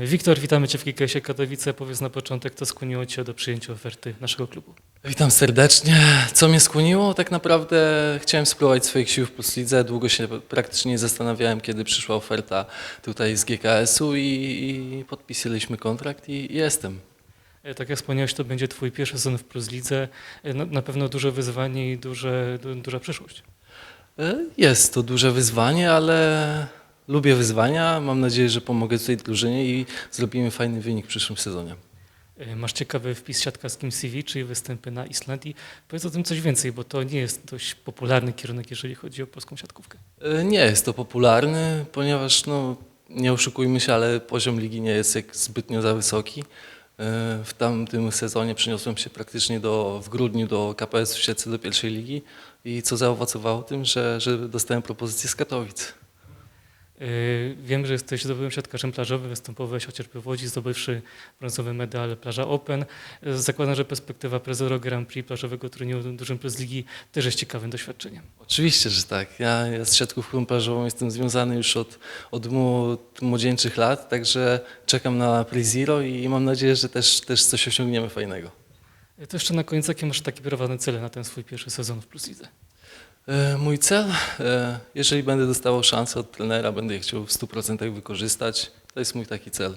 Wiktor, witamy Cię w KKS-ie Katowice. Powiedz na początek, co skłoniło Cię do przyjęcia oferty naszego klubu. Witam serdecznie. Co mnie skłoniło? Tak naprawdę chciałem spróbować swoich sił w Plus Lidze. Długo się praktycznie nie zastanawiałem, kiedy przyszła oferta tutaj z GKS-u i, i podpisaliśmy kontrakt i jestem. E, Tak jak wspomniałeś, to będzie Twój pierwszy sezon w Plus Lidze. E, Na, na pewno duże wyzwanie i duże, du, duża przyszłość. E, Jest to duże wyzwanie, ale lubię wyzwania. Mam nadzieję, że pomogę tutaj drużynie i zrobimy fajny wynik w przyszłym sezonie. E, Masz ciekawy wpis siatkarskim CV, czyli występy na Islandii. Powiedz o tym coś więcej, bo to nie jest dość popularny kierunek, jeżeli chodzi o polską siatkówkę. E, Nie jest to popularny, ponieważ no, nie oszukujmy się, ale poziom ligi nie jest jak zbytnio za wysoki. E, W tamtym sezonie przeniosłem się praktycznie do, w grudniu do KPS w Siedlce do pierwszej ligi i co zaowocowało tym, że, że dostałem propozycję z Katowic. E, Wiem, że jesteś dobrym siatkarzem plażowym, występowałeś chociażby w Łodzi, zdobywszy brązowy medal Plaża Open. E, Zakładam, że perspektywa Prezoro Grand Prix plażowego turnieju dużym Plus Ligi też jest ciekawym doświadczeniem. Oczywiście, że tak. Ja, ja z siatkówką plażową jestem związany już od, od młod- młodzieńczych lat, także czekam na Pre-Zero i mam nadzieję, że też, też coś osiągniemy fajnego. E, To jeszcze na koniec, jakie masz takie prywatne cele na ten swój pierwszy sezon w Plus Lidze? E, Mój cel, e, jeżeli będę dostawał szansę od trenera, będę je chciał w 100% wykorzystać. To jest mój taki cel.